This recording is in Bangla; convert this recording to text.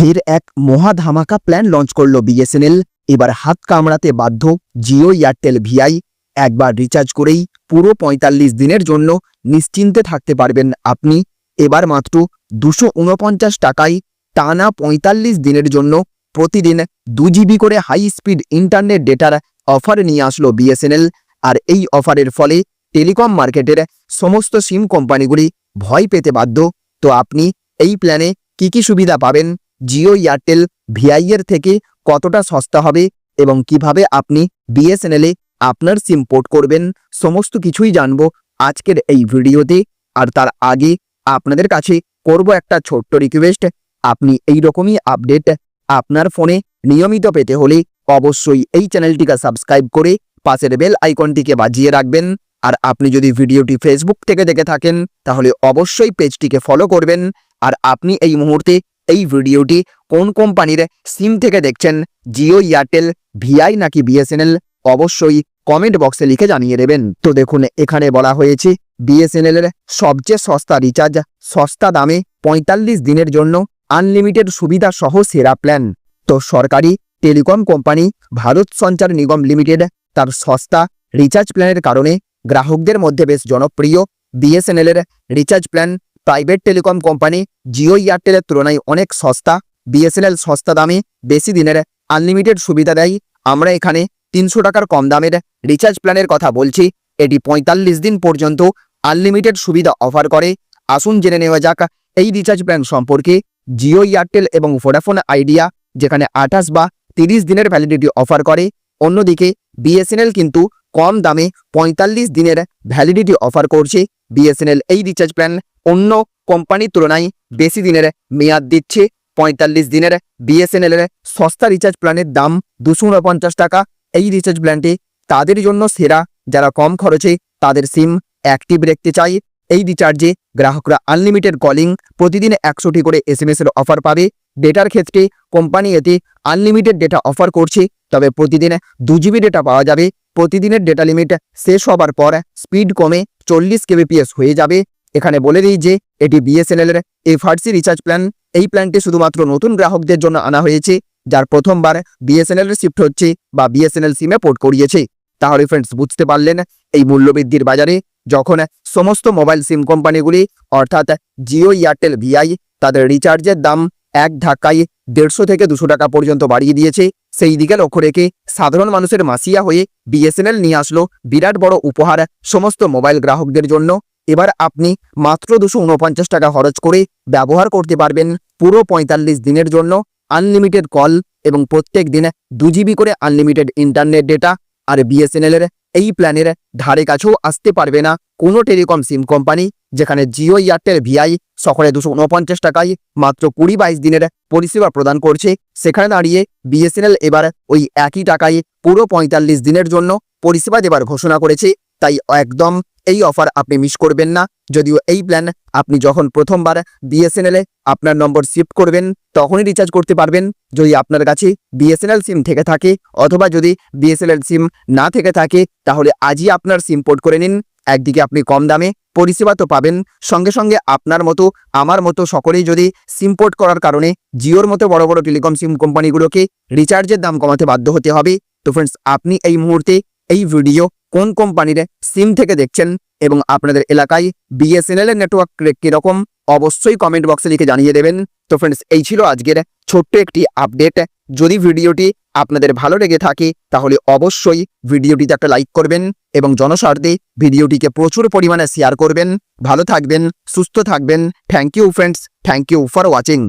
ফের এক মহা ধামাকা প্ল্যান লঞ্চ করল বিএসএনএল। এবার হাত কামড়াতে বাধ্য জিও এয়ারটেল ভিআই। একবার রিচার্জ করেই পুরো পঁয়তাল্লিশ দিনের জন্য নিশ্চিন্তে থাকতে পারবেন আপনি। এবার মাত্র দুশো উনপঞ্চাশ টাকায় টানা পঁয়তাল্লিশ দিনের জন্য প্রতিদিন দু জিবি করে হাই স্পিড ইন্টারনেট ডেটার অফার নিয়ে আসলো বিএসএনএল। আর এই অফারের ফলে টেলিকম মার্কেটের সমস্ত সিম কোম্পানিগুলি ভয় পেতে বাধ্য। তো আপনি এই প্ল্যানে কি কি সুবিধা পাবেন? জিও এয়ারটেল ভিআইয়ের থেকে কতটা সস্তা হবে এবং কীভাবে আপনি বিএসএনএলে আপনার সিম পোর্ট করবেন, সমস্ত কিছুই জানব আজকের এই ভিডিওতে। আর তার আগে আপনাদের কাছে করব একটা ছোট্ট রিকোয়েস্ট আপনি এই রকমই আপডেট আপনার ফোনে নিয়মিত পেতে হলে অবশ্যই এই চ্যানেলটিকে সাবস্ক্রাইব করে পাশের বেল আইকনটিকে বাজিয়ে রাখবেন। আর আপনি যদি ভিডিওটি ফেসবুক থেকে দেখে থাকেন, তাহলে অবশ্যই পেজটিকে ফলো করবেন। আর আপনি এই মুহূর্তে এই ভিডিওটি কোন কোম্পানির সিম থেকে দেখছেন? জিও এয়ারটেল ভিআই নাকি বিএসএনএল অবশ্যই কমেন্ট বক্সে লিখে জানিয়ে দেবেন। তো দেখুন, এখানে বলা হয়েছে বিএসএনএল এর সবচেয়ে সস্তা রিচার্জ সস্তা দামে পঁয়তাল্লিশ দিনের জন্য আনলিমিটেড সুবিধা সহ সেরা প্ল্যান তো সরকারি টেলিকম কোম্পানি ভারত সঞ্চার নিগম লিমিটেড তার সস্তা রিচার্জ প্ল্যানের কারণে গ্রাহকদের মধ্যে বেশ জনপ্রিয় বিএসএনএল এর recharge plan private telecom company Jio এয়ারটেলের তুলনায় অনেক সস্তা, বিএসএনএল সস্তা দামে বেশি দিনের আনলিমিটেড সুবিধা দেয়। আমরা এখানে তিনশো টাকার কম দামের রিচার্জ প্ল্যানের কথা বলছি। এটি পঁয়তাল্লিশ দিন পর্যন্ত আনলিমিটেড সুবিধা অফার করে। আসুন জেনে নেওয়া যাক এই রিচার্জ প্ল্যান সম্পর্কে জিও এয়ারটেল এবং ভোডাফোন আইডিয়া, যেখানে আঠাশ বা তিরিশ দিনের ভ্যালিডিটি অফার করে। অন্যদিকে বিএসএনএল কিন্তু কম দামে পঁয়তাল্লিশ দিনের ভ্যালিডিটি অফার করছে। বিএসএনএল এই রিচার্জ প্ল্যান অন্য কোম্পানির তুলনায় বেশি দিনের মেয়াদ দিচ্ছে পঁয়তাল্লিশ দিনের বিএসএনএল এর সস্তা রিচার্জ প্ল্যানের দাম দুশো টাকা। এই রিচার্জ প্ল্যানটি তাদের জন্য সেরা, যারা কম খরচে তাদের সিম অ্যাক্টিভ রাখতে চায়। এই রিচার্জে গ্রাহকরা আনলিমিটেড কলিং প্রতিদিন একশোটি করে এসএমএস এর অফার পাবে। ডেটার ক্ষেত্রে কোম্পানি এতে আনলিমিটেড ডেটা অফার করছে, তবে প্রতিদিন দু জিবি ডেটা পাওয়া যাবে। প্রতিদিনের ডেটা লিমিট শেষ হবার পর স্পিড কমে চল্লিশ কেবিপিএস হয়ে যাবে। এখানে বলে দিই যে, এটি বিএসএনএল এর এফআরসি রিচার্জ প্ল্যান এই প্ল্যানটি শুধুমাত্র নতুন গ্রাহকদের জন্য আনা হয়েছে, যার প্রথমবার বিএসএনএল শিফট হচ্ছে বা বিএসএনএল সিমে পোর্ট করিয়েছে। তাহলে ফ্রেন্ডস বুঝতে পারলেন, এই মূল্যবৃদ্ধির বাজারে যখন সমস্ত মোবাইল সিম কোম্পানিগুলি অর্থাৎ জিও এয়ারটেল ভিআই তাদের রিচার্জের দাম এক ধাক্কায় দেড়শো থেকে দুশো টাকা পর্যন্ত বাড়িয়ে দিয়েছে, সেই দিকে লক্ষ্য রেখে সাধারণ মানুষের মাসিয়া হয়ে বিএসএনএল নিয়ে আসলো বিরাট বড় উপহার সমস্ত মোবাইল গ্রাহকদের জন্য। এবার আপনি মাত্র দুশো উনপঞ্চাশ টাকা খরচ করে ব্যবহার করতে পারবেন পুরো পঁয়তাল্লিশ দিনের জন্য আনলিমিটেড কল এবং প্রত্যেক দিনে দু জিবি করে আনলিমিটেড ইন্টারনেট ডেটা আর বিএসএনএল এর এই প্ল্যানের ধারে কাছেও আসতে পারবে না কোনো টেলিকম সিম কোম্পানি যেখানে জিও এয়ারটেল ভিআই সকলে দুশো উনপঞ্চাশ টাকায় মাত্র কুড়ি বাইশ দিনের পরিষেবা প্রদান করছে। সেখানে দাঁড়িয়ে বিএসএনএল এবার ওই একই টাকায় পুরো পঁয়তাল্লিশ দিনের জন্য পরিষেবা দেবার ঘোষণা করেছে তাই একদম এই অফার আপনি মিস করবেন না। যদিও এই প্ল্যান আপনি যখন প্রথমবার বিএসএনএল আপনার নম্বর শিফট করবেন, তখনই রিচার্জ করতে পারবেন। যদি আপনার কাছে বিএসএনএল সিম থেকে থাকে অথবা যদি বিএসএনএল সিম না থেকে থাকে, তাহলে আজই আপনার সিম পোর্ট করে নিন। একদিকে আপনি কম দামে পরিষেবা তো পাবেন, সঙ্গে সঙ্গে আপনার মতো, আমার মতো সকলেই যদি সিম পোর্ট করার কারণে জিওর মতো বড় বড় টেলিকম সিম কোম্পানিগুলোকে রিচার্জের দাম কমাতে বাধ্য হতে হবে। তো ফ্রেন্ডস আপনি এই মুহূর্তে এই ভিডিও কোন কোম্পানির সিম থেকে দেখছেন এবং আপনাদের এলাকায় বিএসএনএল এর নেটওয়ার্ক কীরকম, অবশ্যই কমেন্ট বক্সে লিখে জানিয়ে দেবেন। তো ফ্রেন্ডস এই ছিল আজকের ছোট্ট একটি আপডেট যদি ভিডিওটি আপনাদের ভালো লেগে থাকে, তাহলে অবশ্যই ভিডিওটিতে একটা লাইক করবেন এবং জনস্বার্থে ভিডিওটিকে প্রচুর পরিমাণে শেয়ার করবেন। ভালো থাকবেন, সুস্থ থাকবেন। Thank you friends thank you for watching